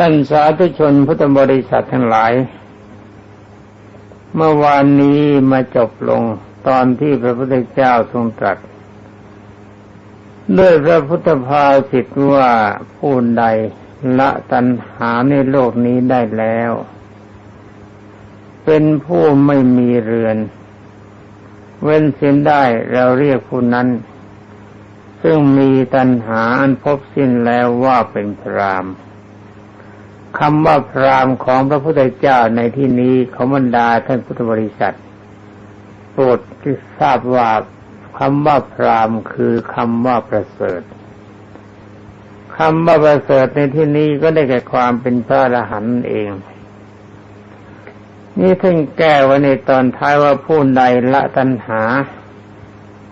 ท่านสาธุชนพุทธบริษัททั้งหลาย เมื่อวานนี้มาจบลงตอนที่พระพุทธเจ้าทรงตรัสด้วยพระพุทธภาสิทว่าผู้ใดละตัณหาในโลกนี้ได้แล้ว เป็นผู้ไม่มีเรือน เว้นเส้นได้เราเรียกผู้นั้น ซึ่งมีตัณหาอันพบสิ้นแล้วว่าเป็นพราม คำว่าพรามของพระพุทธเจ้าในที่นี้ขอบรรดาท่านพุทธบริษัทโปรดที่ทราบว่าคำว่าพรามคือคำว่าประเสริฐคำว่าประเสริฐในที่นี้ก็ได้แก่ความเป็นพระอรหันต์เอง นี่ท่านแก้ไว้ในตอนท้ายว่าผู้ใดละตัณหา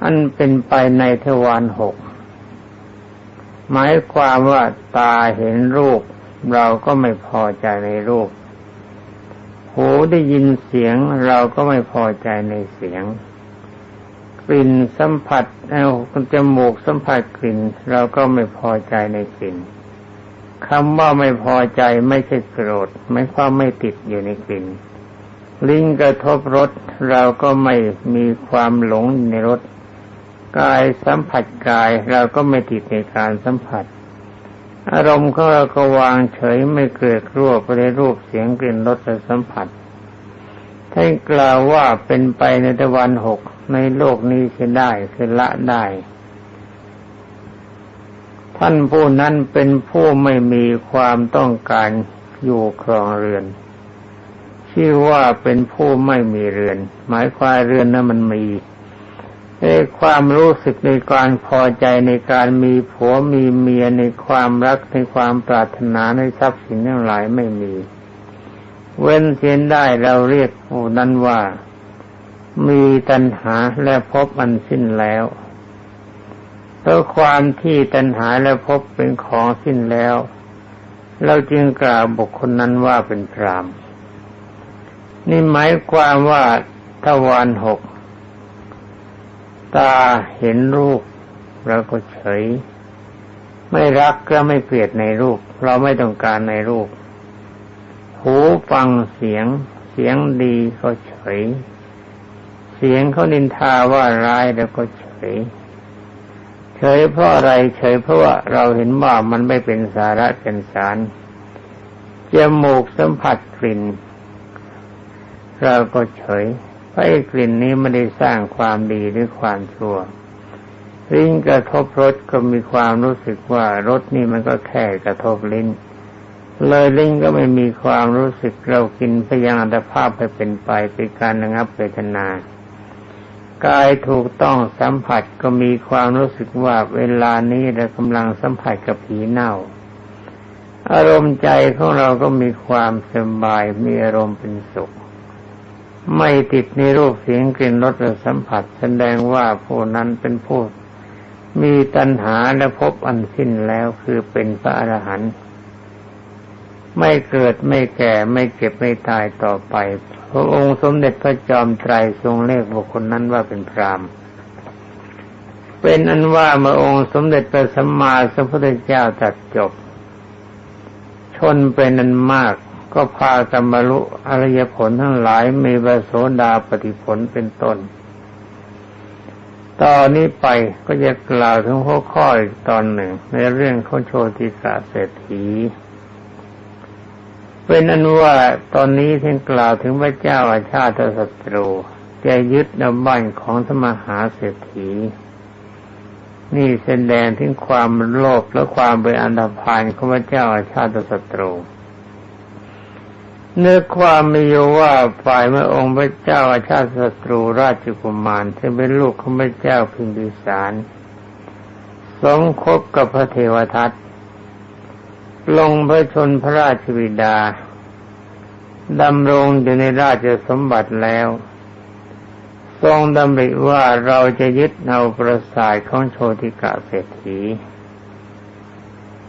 อันเป็นไปในทวารหกหมายความว่าตาเห็นรูป เราก็ไม่พอใจในรูป หูได้ยินเสียง เราก็ไม่พอใจในเสียง กลิ่นสัมผัสเอาจมูกสัมผัสกลิ่น เราก็ไม่พอใจในกลิ่นคำว่าไม่พอใจไม่ใช่โกรธไม่ความไม่ติดอยู่ในกลิ่น ลิ้นกระทบรสเราก็ไม่มีความหลงในรสกายสัมผัสกายเราก็ไม่ติดในการสัมผัส อารมณ์ของเราก็วางเฉยไม่เกิดรั่วไปในรูปเสียงกลิ่นรสและสัมผัสท่านกล่าวว่าเป็นไปในตะวันหกในโลกนี้จะได้คือละได้ ท่านผู้นั้นเป็นผู้ไม่มีความต้องการอยู่ครองเรือน ชื่อว่าเป็นผู้ไม่มีเรือน หมายความเรือนนั้นมันมี ในความรู้สึกในการพอใจในการมีผัวมีเมียในความรักในความปรารถนาในทรัพย์สินทั้งหลายไม่มี เว้นเสียนได้เราเรียกผู้นั้นว่า มีตัณหาและพบอันสิ้นแล้วเพราะความที่ตัณหาและพบเป็นของสิ้นแล้ว เราจึงกล่าวบุคคลนั้นว่าเป็นพรามนี่หมายความว่าทวารหก ตาเห็นรูปเราก็เฉย ไม่รักก็ไม่เกลียดในรูป เราไม่ต้องการในรูป หูฟังเสียง เสียงดีก็เฉย เสียงเขานินทาว่าร้ายแล้วก็เฉย เฉยเพราะอะไรเฉยเพราะว่าเราเห็นว่ามันไม่เป็นสาระเป็นสารจมูกสัมผัสกลิ่นเราก็เฉย เพราะกลิ่นนี้ไม่ได้สร้างความดีหรือความชั่วลิ้นกระทบรสก็มีความรู้สึกว่ารสนี่มันก็แค่กระทบลิ้น เลยลิ้นก็ไม่มีความรู้สึกเรากินพยางอัตภาพไปเป็นไปเป็นการระงับเวทนากายถูกต้องสัมผัสก็มีความรู้สึกว่าเวลานี้เรากำลังสัมผัสกับผีเน่า อารมณ์ใจของเราก็มีความสบายมีอารมณ์เป็นสุข ไม่ติดในรูปเสียงกลิ่นรสสัมผัสแสดงว่าผู้นั้นเป็นผู้มีตัณหาและพบอันสิ้นแล้วคือเป็นพระอรหันต์ไม่เกิดไม่แก่ไม่เก็บไม่ตายต่อไป พระองค์สมเด็จพระจอมไตรทรงเรียกบุคคลนั้นว่าเป็นพรามเป็นอันว่าเมื่อองค์สมเด็จพระสัมมาสัมพุทธเจ้าตัดจบ ชนเป็นนันมาก ก็พากัมบรรลุอริยผลทั้งหลายมีบระโสดาปฏิผลเป็นต้น ตอนนี้ไปก็จะกล่าวถึงหัวข้ออีกตอนหนึ่ง ในเรื่องของโชติกาเศรษฐี เป็นอันว่าตอนนี้ท่านกล่าวถึงพระเจ้าอาชาติศัตรูจะยึดนบ้านของสมหาเศรษฐี นี่แสดงถึงความโลภและความเป็นอันธพาลของพระเจ้าอาชาติศัตรู เนื้อความมีอยู่ว่าฝ่ายเมื่องค์พระเจ้าอาชาติศัตรูราชกุมารที่เป็นลูกของพระเจ้าพิมพิสารสงคบกับพระเทวทัตลงพระชนพระราชบิดาดำรงอยู่ในราชสมบัติแล้ว ทรงดำริว่าเราจะยึดเอาประสาทของโชติกาเศรษฐี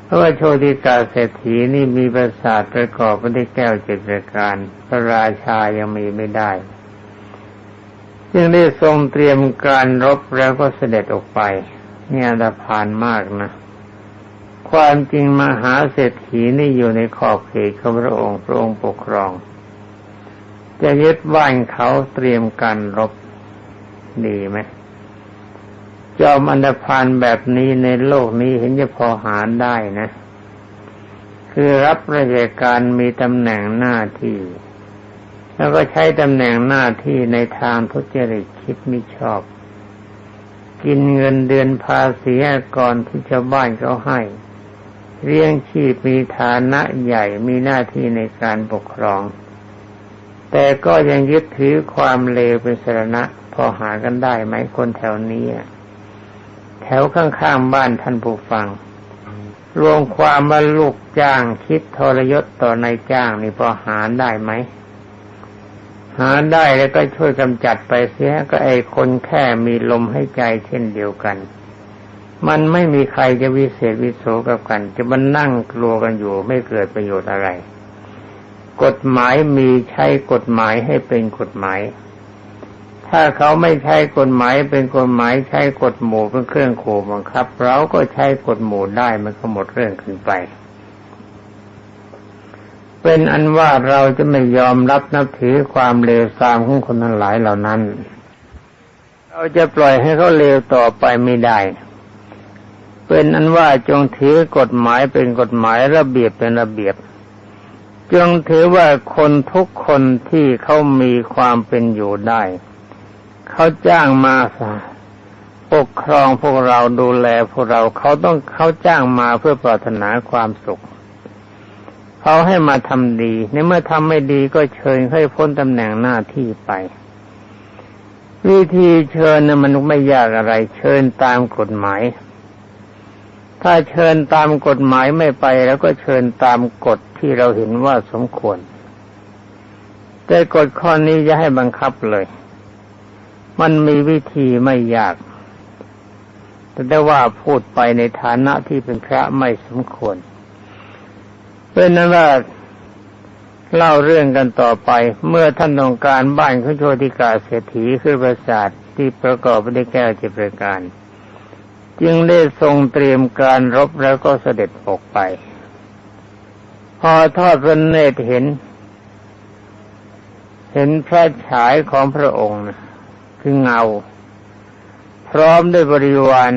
เพราะว่าโชติกาเศรษฐีนี่มีประสาทประกอบไปด้วยแก้วเจ็ดประการ พระราชายังมีไม่ได้ จึงได้ทรงเตรียมการรบแล้วก็เสด็จออกไป เนี่ยอันดพานมากนะ ความจริงมหาเศรษฐีนี่อยู่ในขอบเขตของพระองค์พระองค์ปกครอง จะยึดบ้านเขาเตรียมการรบดีไหม จอมอันดพานแบบนี้ในโลกนี้เห็นจะพอหาได้นะ คือรับราชการมีตำแหน่งหน้าที่ แล้วก็ใช้ตำแหน่งหน้าที่ในทางทุจริตคิดไม่ชอบ กินเงินเดือนภาษีก่อนที่ชาวบ้านเขาให้เรียงชีพมีฐานะใหญ่มีหน้าที่ในการปกครอง แต่ก็ยังยึดถือความเลวเป็นสรณะ พอหากันได้ไหมคนแถวนี้ แถวข้างๆบ้านท่านผู้ฟัง รวมความว่าลูกจ้างคิดทรยศต่อนายจ้างนี่พอหาได้ไหม หาได้แล้วก็ช่วยกำจัดไปเสียก็ไอคนแค่มีลมให้ใจเช่นเดียวกัน มันไม่มีใครจะวิเศษวิโสกับกัน จะมานั่งกลัวกันอยู่ไม่เกิดประโยชน์อะไร กฎหมายมีใช้กฎหมายให้เป็นกฎหมาย ถ้าเขาไม่ใช้กฎหมายเป็นกฎหมายใช้กฎหมู่เป็นเครื่องขู่บังคับ เราก็ใช้กฎหมู่ได้มันก็หมดเรื่องขึ้นไป เป็นอันว่าเราจะไม่ยอมรับนับถือความเลวทรามของคนทั้งหลายเหล่านั้น เราจะปล่อยให้เขาเลวต่อไปไม่ได้ เป็นอันว่าจงถือกฎหมายเป็นกฎหมายระเบียบเป็นระเบียบจงถือว่าคนทุกคนที่เขามีความเป็นอยู่ได้ เขาจ้างมาปกครองพวกเราดูแลพวกเราเขาต้องเขาจ้างมาเพื่อปรารถนาความสุขเขาให้มาทำดีในเมื่อทำไม่ดีก็เชิญให้พ้นตำแหน่งหน้าที่ไป วิธีเชิญน่ะมันไม่ยากอะไร เชิญตามกฎหมาย ถ้าเชิญตามกฎหมายไม่ไป แล้วก็เชิญตามกฎที่เราเห็นว่าสมควร แต่กฎข้อนี้จะให้บังคับเลย มันมีวิธีไม่ยาก แต่ได้ว่าพูดไปในฐานะที่เป็นพระไม่สมควรเป็นนั้นว่าเล่าเรื่องกันต่อไป เมื่อท่านต้องการบ้านขงโชติกาเศรษฐีคือปราสาทที่ประกอบไปด้วยแก้วเจ็ดประการ จึงได้ทรงเตรียมการรบแล้วก็เสด็จออกไป พอทอดพระเนตรเห็น เห็นพระฉายของพระองค์นะ คือเงา พร้อมด้วยบริวาร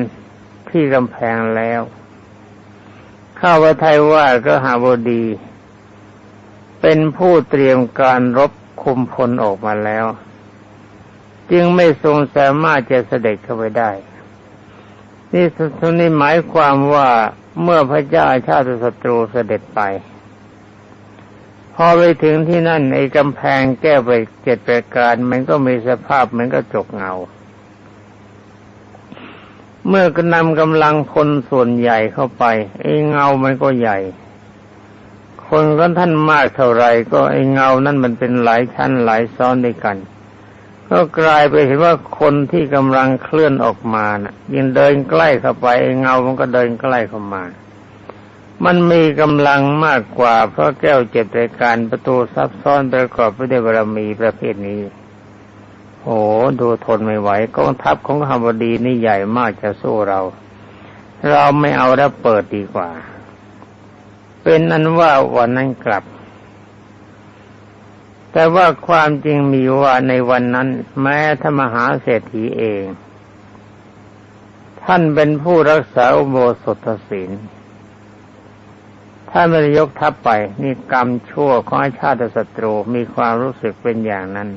ที่กำแพงแล้ว ข้าพไทยว่าก็หาบดี เป็นผู้เตรียมการรบคุมพลออกมาแล้ว จึงไม่ทรงสามารถจะเสด็จเข้าไปได้ นี่ทุนนี้หมายความว่าเมื่อพระเจ้าชาติศัตรูเสด็จไป อไปถึงที่นั่นไอ้กำแพงแก้วไปเจ็ดประการ มันก็มีสภาพมือนกระจกเงา เมื่อกนำกำลังพลส่วนใหญ่เข้าไปไอ้เงามันก็ใหญ่ คนก็ท่านมากเท่าไรก็ไอ้เงานั้นมันเป็นหลายชั้นหลายซ้อนด้วยกัน ก็กลายไปเห็นว่าคนที่กำลังเคลื่อนออกมานะ่ะ ยิ่งเดินใกล้เข้าไปไอ้เงามันก็เดินใกล้เข้ามา มันมีกำลังมากกว่า เพราะแก้วเจ็ดรายการประตูซับซ้อนประกอบไปด้วยบารมีประเภทนี้โอ้ดูทนไม่ไหวกองทัพของขบดีนี่ใหญ่มากจะสู้เรา เราไม่เอาแล้วเปิดดีกว่า เป็นอันว่าวันนั้นกลับ แต่ว่าความจริงมีว่าในวันนั้น แม้ธรรมหาเศรษฐีเอง ท่านเป็นผู้รักษาอุโบสถศีล ถ้าไม่ได้ยกทัพไปนี่กรรมชั่วของชาติศัตรูมีความรู้สึกเป็นอย่างนั้น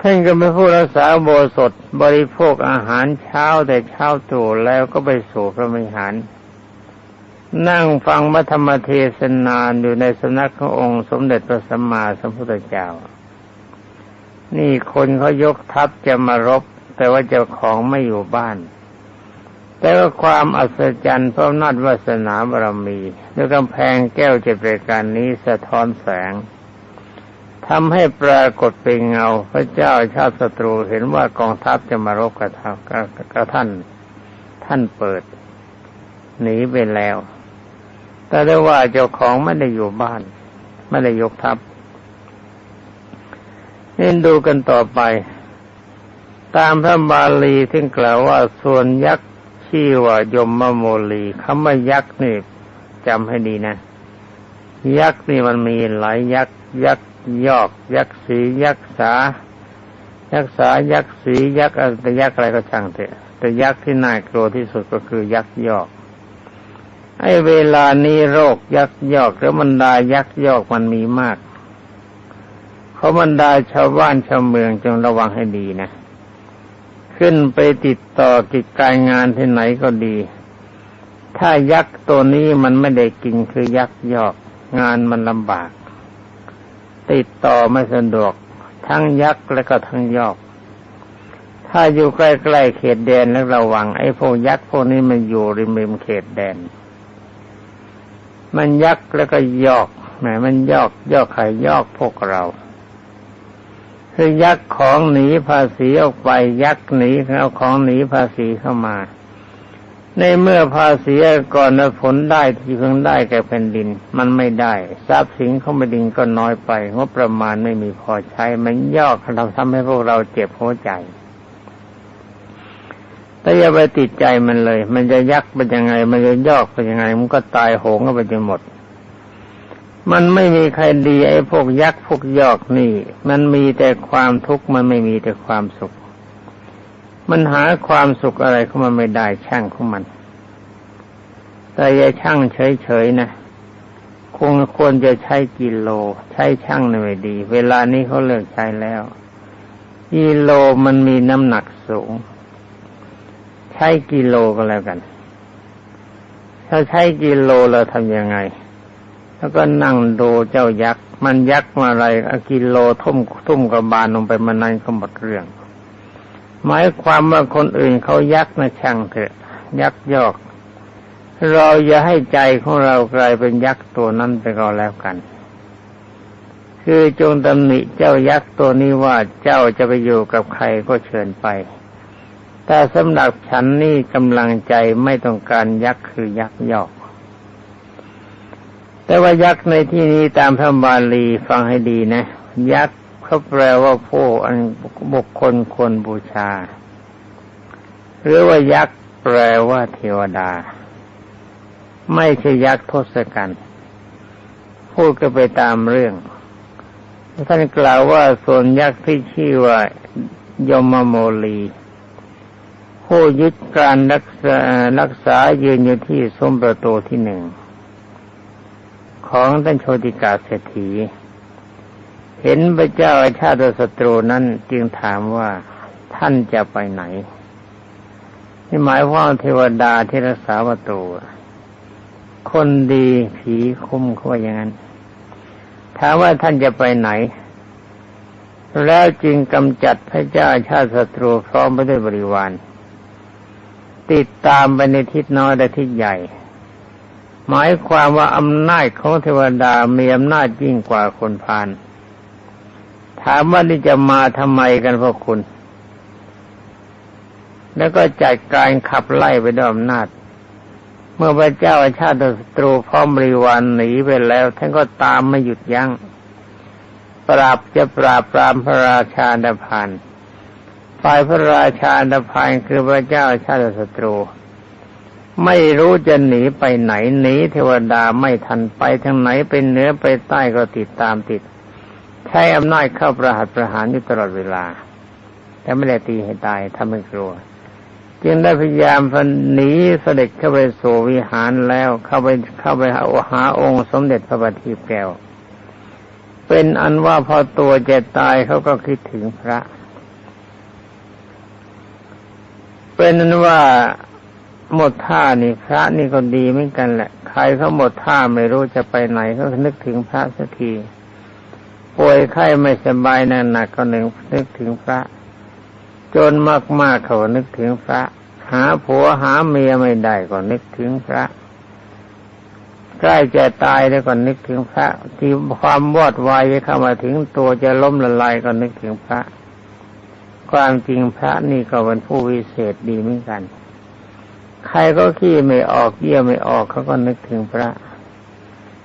ท่านก็เป็นผู้รักษาโบสถบริโภคอาหารเช้าแต่เช้าตรู่แล้วก็ไปสู่พระมิหาร นั่งฟังมัธรรมเทศนานอยู่ในสำนักขององค์สมเด็จพระสัมมาสัมพุทธเจ้า นี่คนเขายกทัพจะมารบ แต่ว่าเจ้าของไม่อยู่บ้าน แต่ว่าความอัศจรรย์เพราะนาจวาสนาบารมีด้วยกำแพงแก้วเจ็ดประการนี้สะท้อนแสงทำให้ปรากฏเป็นเงา พระเจ้าชาติศัตรูเห็นว่ากองทัพจะมารบกับกับท่าน ท่านเปิด หนีไปแล้ว แต่ได้ว่าเจ้าของไม่ได้อยู่บ้าน ไม่ได้ยกทัพนี่ดูกันต่อไป ตามพระบาลีที่กล่าวว่าส่วนยักษ์ ชื่อว่ายมมโมลีคำว่ายักษ์นี่จำให้ดีนะ ยักษ์นี่มันมีหลายยักษ์ยักษ์ยอก ยักษ์สียักษ์สา ยักษ์สายักษ์สียักษ์อะไรยักษ์อะไรก็ช่างเถอะแต่ยักษ์ที่น่ากลัวที่สุดก็คือยักษ์ยอกไอ้เวลานี้โรคยักษ์ยอกหรือบรรดายักษ์ยอกมันมีมากเขาบรรดาชาวบ้านชาวเมืองจงระวังให้ดีนะ ขึ้นไปติดต่อกิจการงานที่ไหนก็ดี ถ้ายักษ์ตัวนี้มันไม่ได้กินคือยักษ์ยอกงานมันลำบาก ติดต่อไม่สะดวก ทั้งยักษ์และก็ทั้งยอก ถ้าอยู่ใกล้ๆเขตแดนแล้วระวัง ไอ้พวกยักษ์พวกนี้มันอยู่ริมริมเขตแดน มันยักษ์แล้วก็ยอกแหมมันยอกยอกใครยอกพวกเรา คือยักษ์ของหนีภาษีออกไป ยักษ์หนีเอาของหนีภาษีเข้ามา ในเมื่อภาษีก่อนผลได้ที่เพิ่งได้แก่แผ่นดิน มันไม่ได้ทรัพย์สินของแผ่นดินก็น้อยไปงบประมาณไม่มีพอใช้ มันย่อกเราทำให้พวกเราเจ็บหัวใจแต่อย่าไปติดใจมันเลย มันจะยักเป็นยังไง มันจะยอกเป็นยังไง มันก็ตายโหงกันไปจนหมด มันไม่มีใครดีไอ้พวกยักษ์พวกยอกนี่ มันมีแต่ความทุกข์มันไม่มีแต่ความสุข มันหาความสุขอะไรข้ามาไม่ได้ช่างของมัน แต่อย่าช่างเฉยๆนะคงควรจะใช้กิโล ใช้ช่างในไม่ดี เวลานี้เขาเลิกใช้แล้ว กิโลมันมีน้ำหนักสูง ใช้กิโลก็แล้วกัน ถ้าใช้กิโลเราทำยังไง แล้วก็นั่งดูเจ้ายักษ์ มันยักษ์มาอะไรอกิโลทุ่มทุ่มกระบาลลงไปมันนั่นก็หมดเรื่อง หมายความว่าคนอื่นเขายักษ์นะช่างเถอะ ยักษ์ยอก เราอย่าให้ใจของเรากลายเป็นยักษ์ตัวนั้นไปก็แล้วกัน คือจงตำหนิเจ้ายักษ์ตัวนี้ว่าเจ้าจะไปอยู่กับใครก็เชิญไปแต่สำหรับฉันนี่กำลังใจไม่ต้องการยักษ์คือยักษ์ยอก แต่ว่ายักษ์ในที่นี้ตามพระบาลีฟังให้ดีนะ ยักษ์เขาแปลว่าผู้อันบุคคลควรบูชา หรือว่ายักษ์แปลว่าเทวดา ไม่ใช่ยักษ์ทศกัณฐ์พูดก็ไปตามเรื่อง ท่านกล่าวว่าส่วนยักษ์ที่ชื่อว่ายมโมลีผู้ยึดการรักษารักษายืนอยู่ที่สมประตูที่หนึ่ง ของท่านโชติกาเศรษฐี เห็นพระเจ้าอาชาติศัตรูนั้นจึงถามว่าท่านจะไปไหนนี่หมายว่าเทวดาที่รักษาประตูคนดีผีคุ้มเขาว่าอย่างนั้นถามว่าท่านจะไปไหน แล้วจึงกำจัดพระเจ้าชาติศัตรูพร้อมไปด้วยบริวาร ติดตามไปในทิศน้อยและทิศใหญ่ หมายความว่าอำนาจของเทวดามีอำนาจยิ่งกว่าคนพาลถามว่านี่จะมาทำไมกันพวกคุณ แล้วก็จัดการขับไล่ไปด้วยอำนาจ เมื่อพระเจ้าอาชาติศัตรูพร้อมบริวารหนีไปแล้ว ท่านก็ตามไม่หยุดยัง้ง ปราบจะปราบปรามพระราชาดพานฝ่ายพระราชาดพานคือพระเจ้าอาชาติศัตรู ไม่รู้จะหนีไปไหนหนีเทวดาไม่ทันไปทางไหนเป็นเหนือไปใต้ก็ติดตามติด ใช้อำนาจเข้าประหัตประหารอยู่ตลอดเวลา แต่ไม่ได้ตีให้ตายทำให้กลัว จึงได้พยายามหนีเสด็จเข้าไปสู่วิหารแล้วเข้าไปเข้าไปหาหาองค์สมเด็จพระบัณฑิตแก้ว เป็นอันว่าพอตัวจะตายเขาก็คิดถึงพระ เป็นอันว่า หมดท่านี่พระนี่ก็ดีเหมือนกันแหละ ใครเขาหมดท่าไม่รู้จะไปไหนเขานึกถึงพระสักทีป่วยไข้ไม่สบายหนักๆก็หนึ่งนึกถึงพระ จนมากๆเขานึกถึงพระ หาผัวหาเมียไม่ได้ก็นึกถึงพระใกล้จะตายแล้วก็นึกถึงพระ ที่ความวอดวายจะเข้ามาถึงตัวจะล้มละลายก็นึกถึงพระ ความจริงพระนี่ก็เป็นผู้วิเศษดีเหมือนกัน ใครก็ขี้ไม่ออกเยี่ยไม่ออกเขาก็นึกถึงพระ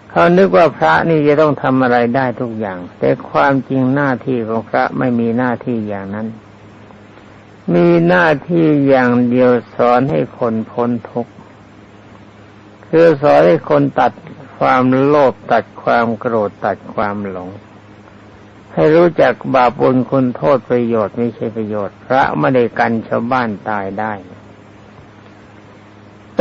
เขานึกว่าพระนี่จะต้องทำอะไรได้ทุกอย่าง แต่ความจริงหน้าที่ของพระไม่มีหน้าที่อย่างนั้น มีหน้าที่อย่างเดียวสอนให้คนพ้นทุกข์คือสอนให้คนตัดความโลภตัดความโกรธตัดความหลง ให้รู้จักบาปบุญคุณโทษประโยชน์ไม่ใช่ประโยชน์ พระไม่ได้กันชาวบ้านตายได้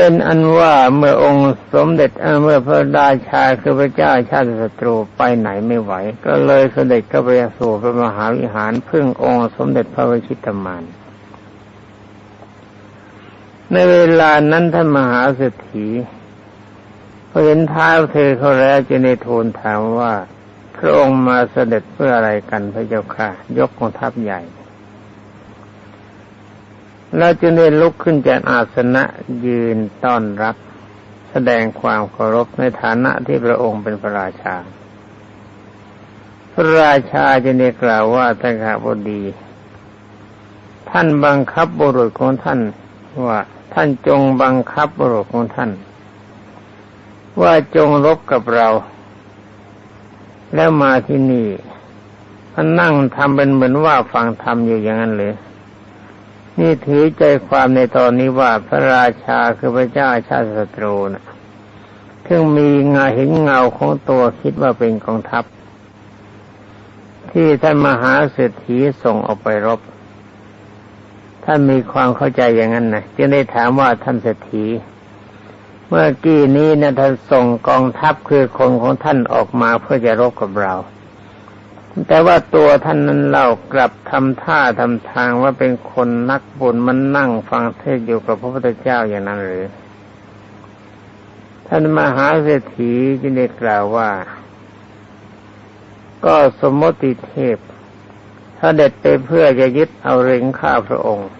เป็นอันว่าเมื่อองค์สมเด็จเมื่อพระราชาคือพระเจ้าชาติศัตรูไปไหนไม่ไหว ก็เลยเสด็จเข้าไปสู่พระมหาวิหารพึ่งองค์สมเด็จพระวชิตมานในเวลานั้นท่านมหาเศรษฐีพอเห็นท้าเธอเขาแล้วจะในทูลถามว่าพระองค์มาเสด็จเพื่ออะไรกันพระเจ้าค่ะ ยกกองทัพใหญ่ แล้วจะได้ลุกขึ้นจากอาสนะยืนต้อนรับ แสดงความเคารพในฐานะที่พระองค์เป็นพระราชา พระราชาจะได้กล่าวว่าท่านข้าบดี ท่านบังคับบุรุษของท่านว่าท่านจงบังคับบุรุษของท่าน ว่าจงรบกับเรา แล้วมาที่นี่มันนั่งทำเป็นเหมือนว่าฟังธรรมอยู่อย่างนั้นเลย นี่ถือใจความในตอนนี้ว่าพระราชาคือพระเจ้าชาติศัตรูนะถึงมีเงาเห็นเงาของตัวคิดว่าเป็นกองทัพ ที่ท่านมหาเศรษฐีส่งออกไปรบ ท่านมีความเข้าใจอย่างนั้นนะจึงได้ถามว่าท่านเศรษฐี เมื่อกี้นี้นะท่านส่งกองทัพคือคนของท่านออกมาเพื่อจะรบกับเรา แต่ว่าตัวท่านนั้นเล่ากลับทำท่าทำทางว่าเป็นคนนักบุญมันนั่งฟังเทศอยู่กับพระพุทธเจ้าอย่างนั้นหรือ ท่านมหาเศรษฐีจึงได้กล่าวว่า ก็สมมติเทพถ้าเด็ดไปเพื่อจะยึดเอาเร่งข้าพระองค์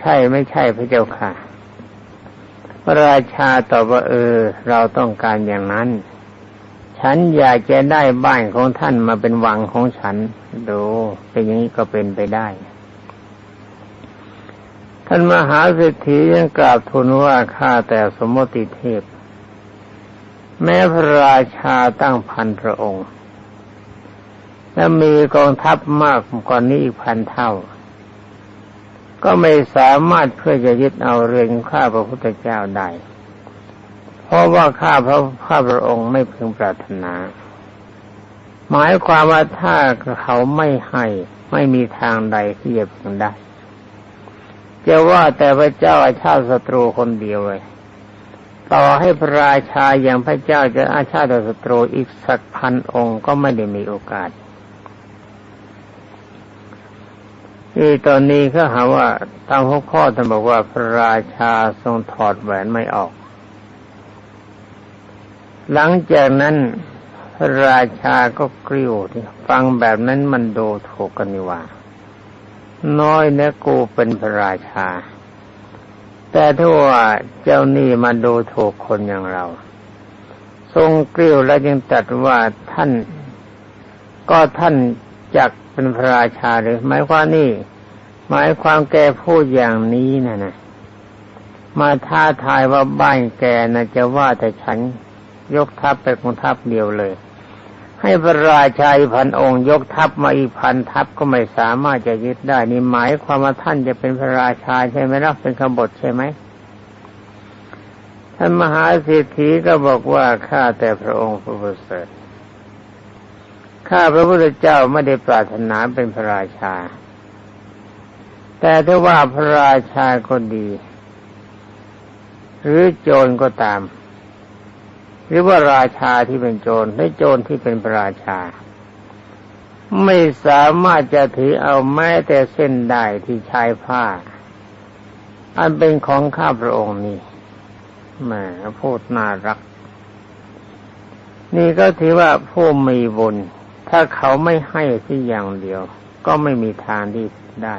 ใช่ไม่ใช่พระเจ้าค่ะ พระราชาตอบว่าเออ เราต้องการอย่างนั้น ฉันอยากจะได้บ้านของท่านมาเป็นวังของฉัน ดูเป็นอย่างนี้ก็เป็นไปได้ ท่านมหาเศรษฐียังกราบทูลว่าข้าแต่สมมติเทพ แม้พระราชาตั้งพันพระองค์ และมีกองทัพมากกว่านี้อีกพันเท่า ก็ไม่สามารถเพื่อจะยึดเอาเรืองข้าพระพุทธเจ้าได้ เพราะว่าข้าพระข้าพระองค์ไม่พึงปรารถนา หมายความว่าถ้าเขาไม่ให้ไม่มีทางใดที่จะพึงได้จะว่าแต่พระเจ้าอาชาติศัตรูคนเดียวเลย ต่อให้พระราชาอย่างพระเจ้าจะอาชาติศัตรูอีกสักพันองค์ก็ไม่ได้มีโอกาสที่ตอนนี้เขาหาว่าตามหัวข้อท่านบอกว่าพระราชาทรงถอดแหวนไม่ออก หลังจากนั้นราชาก็กริ้วที่ฟังแบบนั้นมันดูถูกกันนี่ว่า น้อยนะกูเป็นพระราชา แต่ถ้าว่าเจ้านี่มาดูถูกคนอย่างเรา ทรงกริ้วแล้วยังตัดว่าท่าน ก็ท่านจักเป็นพระราชาหรือหมายความนี่ หมายความแกพูดอย่างนี้นะนะมาท้าทายว่าบ้านแกนะจะว่าแต่ฉัน ยกทัพไปกองทัพเดียวเลย ให้พระราชาพันองค์ ยกทัพมาอีกพันทัพก็ไม่สามารถจะยึดได้นี่หมายความว่าท่านจะเป็นพระราชาใช่ไหมล่ะเป็นขบฏใช่ไหมท่านมหาเศรษฐีก็บอกว่าข้าแต่พระองค์พระบุตรข้าพระพุทธเจ้าไม่ได้ปรารถนาเป็นพระราชา แต่ถ้าว่าพระราชาก็ดี หรือโจรก็ตาม หรือว่าราชาที่เป็นโจรหรือโจรที่เป็นพระราชา ไม่สามารถจะถือเอาแม้แต่เส้นได้ที่ชายผ้า อันเป็นของข้าพระองค์นี่แหมพูดน่ารัก นี่ก็ถือว่าผู้มีบุญถ้าเขาไม่ให้ที่อย่างเดียว ก็ไม่มีทางที่ได้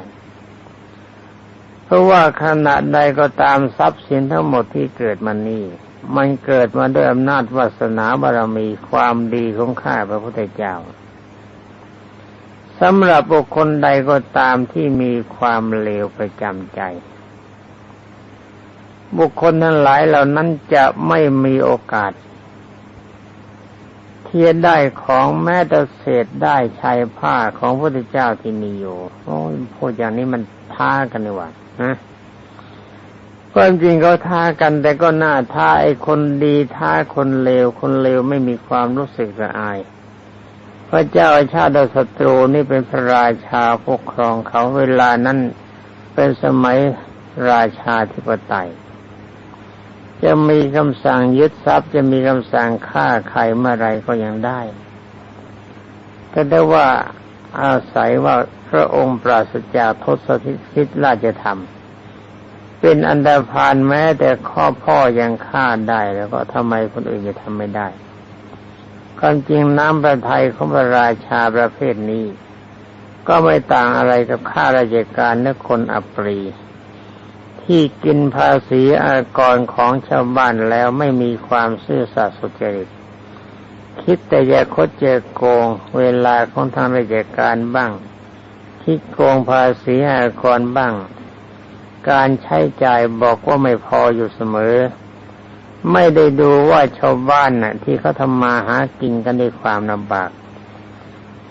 เพราะว่าขณะใดก็ตามทรัพย์สินทั้งหมดที่เกิดมานี่ มันเกิดมาด้วยอำนาจวาสนาบารมีความดีของข้าพระพุทธเจ้าสำหรับบุคคลใดก็ตามที่มีความเลวประจำใจ บุคคลทั้งหลายเหล่านั้นจะไม่มีโอกาส เที่จะได้ของแม้แต่เศษได้ชายผ้าของพระพุทธเจ้าที่มีอยู่ โอ้พูดอย่างนี้มันท้ากันเลยว่ะนะ ความจริงเขาท้ากันแต่ก็น่าท้าไอ้คนดีท้าคนเลวคนเลวไม่มีความรู้สึกละอาย พระเจ้าอาชาติศัตรูนี่เป็นพระราชาปกครองเขาเวลานั้นเป็นสมัยราชาธิปไตย จะมีคำสั่งยึดทรัพย์จะมีคำสั่งฆ่าใครเมื่อไรก็ยังได้ก็ได้ว่าอาศัยว่าพระองค์ปราศจากทศพิษราชธรรม เป็นอันดาพานแม้แต่ข้อพ่อยังฆ่าได้แล้วก็ทำไมคนอื่นจะทำไม่ได้ความจริงน้ำประทัยของพระราชาประเภทนี้ ก็ไม่ต่างอะไรกับข้าราชการและคนอัปรี ที่กินภาษีอากรของชาวบ้านแล้วไม่มีความซื่อสัตย์สุจริตคิดแต่จะคดเจโกงเวลาของทางราชการบ้างคิดโกงภาษีอากรบ้าง การใช้จ่ายบอกว่าไม่พออยู่เสมอ ไม่ได้ดูว่าชาวบ้านน่ะ ที่เขาทำมาหากินกันด้วยความลำบาก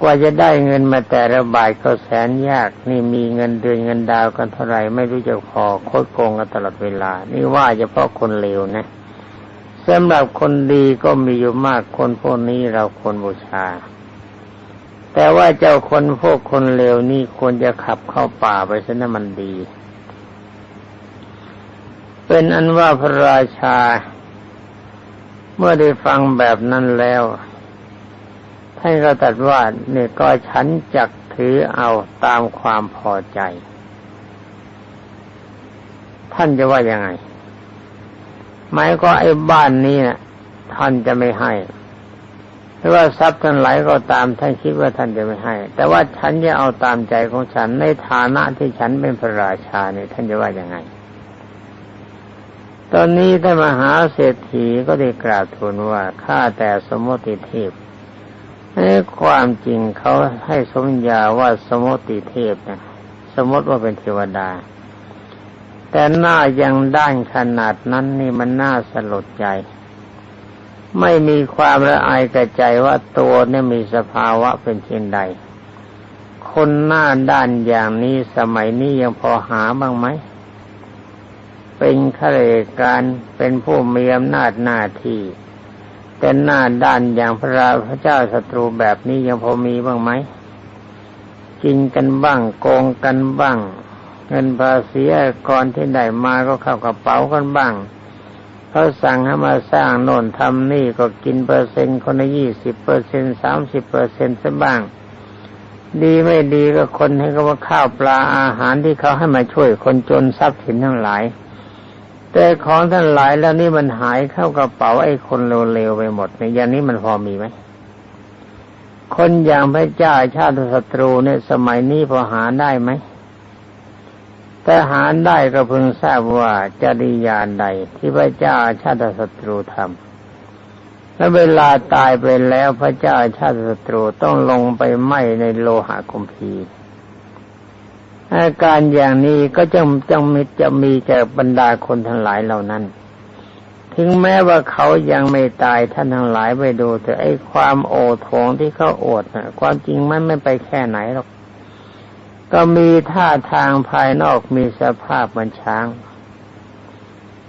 กว่าจะได้เงินมาแต่ละบาทก็แสนยากนี่มีเงินเดือนเงินดาวกันเท่าไหร่ไม่รู้จะพอโคตรโกงกันตลอดเวลา นี่ว่าเฉพาะคนเลวนะสำหรับคนดีก็มีอยู่มากคนพวกนี้เราควรบูชา แต่ว่าเจ้าคนพวกคนเลวนี่ควรจะขับเข้าป่าไปซะนะมันดี เป็นอันว่าพระราชา เมื่อได้ฟังแบบนั้นแล้วท่านก็ตัดว่าเนี่ยก็ฉันจักถือเอาตามความพอใจ ท่านจะว่ายังไงหมายก็ไอ้บ้านนี้นะท่านจะไม่ให้หรือว่าทรัพย์ทั้งหลายก็ตามท่านคิดว่าท่านจะไม่ให้ แต่ว่าฉันจะเอาตามใจของฉันในฐานะที่ฉันเป็นพระราชาเนี่ยท่านจะว่ายังไง ตอนนี้ท่านมหาเศรษฐีก็ได้กราบทูลว่าข้าแต่สมมติเทพในความจริงเขาให้สมญาว่าสมมติเทพนะสมมติว่าเป็นเทวดา แต่หน้ายังด้านขนาดนั้นนี่มันน่าสลดใจ ไม่มีความละอายกระใจว่าตัวเนี่ยมีสภาวะเป็นเช่นใด คนหน้าด้านอย่างนี้สมัยนี้ยังพอหาบ้างไหม เป็นข้าราชการเป็นผู้มีอำนาจหน้าที่แต่หน้าด้านอย่างพระราพระเจ้าศัตรูแบบนี้ยังพอมีบ้างไหมกินกันบ้างโกงกันบ้าง เงินภาษีก่อนที่ได้มาก็เข้ากระเป๋ากันบ้างเขาสั่งให้มาสร้างโน่นทำนี่ก็กินเปอร์เซ็นต์คนละยี่สิบเปอร์เซ็นสามสิบเปอร์เซ็นต์ซะบ้าง ดีไม่ดีก็คนให้เขาว่าข้าวปลาอาหารที่เขาให้มาช่วยคนจนทรัพย์สินทั้งหลาย แต่ของท่านหลายแล้วนี่มันหายเข้ากระเป๋าไอ้คนเร็วๆไปหมดในอย่างนี้มันพอมีไหมคนอย่างพระเจ้าชาติศัตรูเนี่ยสมัยนี้พอหาได้ไหมแต่หาได้ก็เพิ่งทราบว่าจริยานใดที่พระเจ้าชาติศัตรูทำและเวลาตายไปแล้วพระเจ้าชาติศัตรูต้องลงไปไหมในโลหะคุมพี อาการอย่างนี้ก็จะจะมีจะมีแก่บรรดาคนทั้งหลายเหล่านั้น ถึงแม้ว่าเขายังไม่ตายท่านทั้งหลายไปดูแต่ไอ้ความโอโถงที่เขาโอดนะความจริงมันไม่ไปแค่ไหนหรอก ก็มีท่าทางภายนอกมีสภาพเหมือนช้าง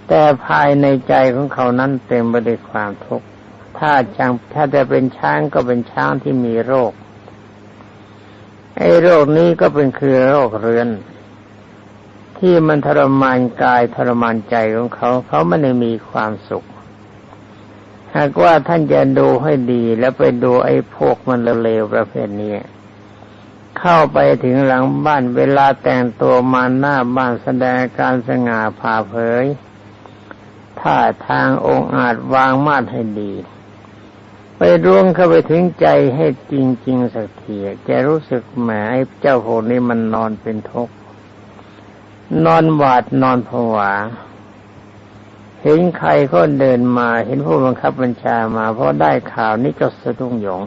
แต่ภายในใจของเขานั้นเต็มไปด้วยความทุกข์ถ้าช้างถ้าจะเป็นช้างก็เป็นช้างที่มีโรค ไอ้โรคนี้ก็เป็นคือโรคเรือน ที่มันทรมานกายทรมานใจของเขา เขาไม่ได้มีความสุข หากว่าท่านจะดูให้ดีแล้วไปดูไอ้พวกมันเลวประเภทนี้เข้าไปถึงหลังบ้านเวลาแต่งตัวมาหน้าบ้านแสดงการสง่าผ่าเผยท่าทางองอาจวางมาดให้ดี ไปร่วงเข้าไปถึงใจให้จริง ๆ สักทีจะรู้สึกแหมไอ้เจ้าโหนี้มันนอนเป็นทุกข์นอนหวาดนอนผวา เห็นใครก็เดินมา เห็นผู้บังคับบัญชามา เพราะได้ข่าวนี้ก็สะดุ้งหยง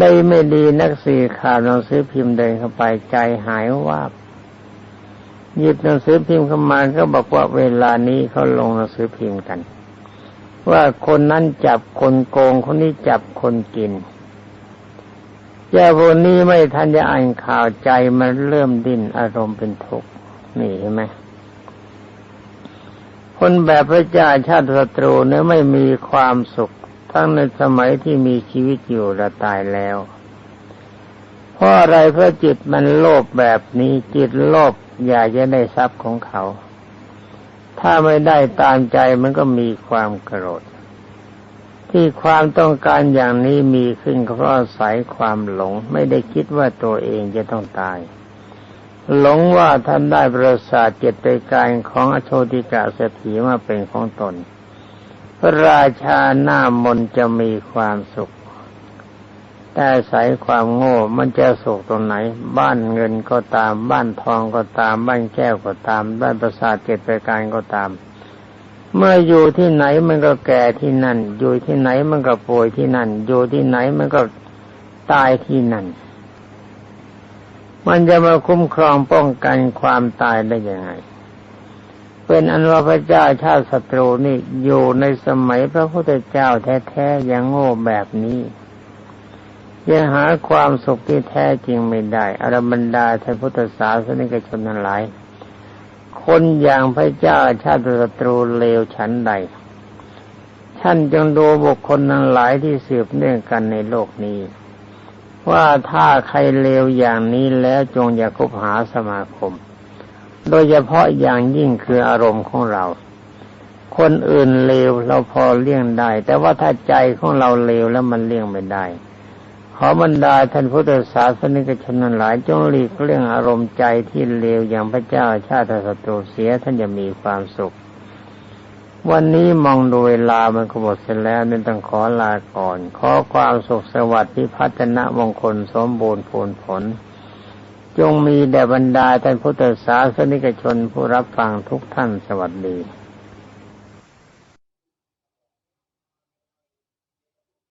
ได้ไม่ดีนักสื่อข่าวหนังสือพิมพ์เดินเข้าไปใจหายว่าหยิบหนังสือพิมพ์เข้ามาก็บอกว่าเวลานี้เขาลงหนังสือพิมพ์กัน ว่าคนนั้นจับคนโกงคนนี้จับคนกินเจ้าคนนี้ไม่ทันจะอ่านข่าวใจมันเริ่มดิ้นอารมณ์เป็นทุกข์นี่เห็นไหมคนแบบพระเจ้าชาติศัตรูเนี่ยไม่มีความสุข ทั้งในสมัยที่มีชีวิตอยู่และตายแล้วเพราะอะไรเพราะจิตมันโลภแบบนี้จิตโลภอยากจะได้ทรัพย์ของเขา ถ้าไม่ได้ตามใจมันก็มีความโกรธ ที่ความต้องการอย่างนี้มีขึ้นเพราะอาศัยความหลง ไม่ได้คิดว่าตัวเองจะต้องตาย หลงว่าท่านได้ประสาทเจตไปกายของอโชติกาเศรษฐีมาเป็นของตน พระราชาหน้ามนจะมีความสุข แต่ใสความโง่มันจะสุขตรงไหน บ้านเงินก็ตาม บ้านทองก็ตาม บ้านแก้วก็ตาม บ้านประสาทเจตไปกายก็ตาม เมื่ออยู่ที่ไหนมันก็แก่ที่นั่น อยู่ที่ไหนมันก็ป่วยที่นั่น อยู่ที่ไหนมันก็ตายที่นั่น มันจะมาคุ้มครองป้องกันความตายได้ยังไง เป็นอันว่าพระเจ้าชาติศัตรูนี่อยู่ในสมัยพระพุทธเจ้าแท้ๆยังโง่แบบนี้ ยังหาความสุขที่แท้จริงไม่ได้อรบรรดาท่านพุทธศาสนิกชนทั้งหลาย คนอย่างพระเจ้าชาติศัตรูเลวฉันใด ท่านจงดูบุคคลทั้งหลายที่สืบเนื่องกันในโลกนี้ ว่าถ้าใครเลวอย่างนี้แล้วจงอย่าคบหาสมาคม โดยเฉพาะอย่างยิ่งคืออารมณ์ของเรา คนอื่นเลวเราพอเลี่ยงได้ แต่ว่าถ้าใจของเราเลวแล้วมันเลี่ยงไม่ได้ ขอบรรดาท่านพุทธศาสนิกชนนั้นหลายจงหลีกเลี่ยงอารมณ์ใจที่เลวอย่างพระเจ้าชาติศัตรูเสียท่านจะมีความสุข วันนี้มองดูเวลามันก็หมดเสร็จแล้วนี่นต้องขอลาก่อน ขอความสุขสวัสดิ์ที่พัฒนามงคลสมบูรณ์ผลผล จงมีแด่บรรดาท่านพุทธศาสนิกชนผู้รับฟังทุกท่านสวัสดี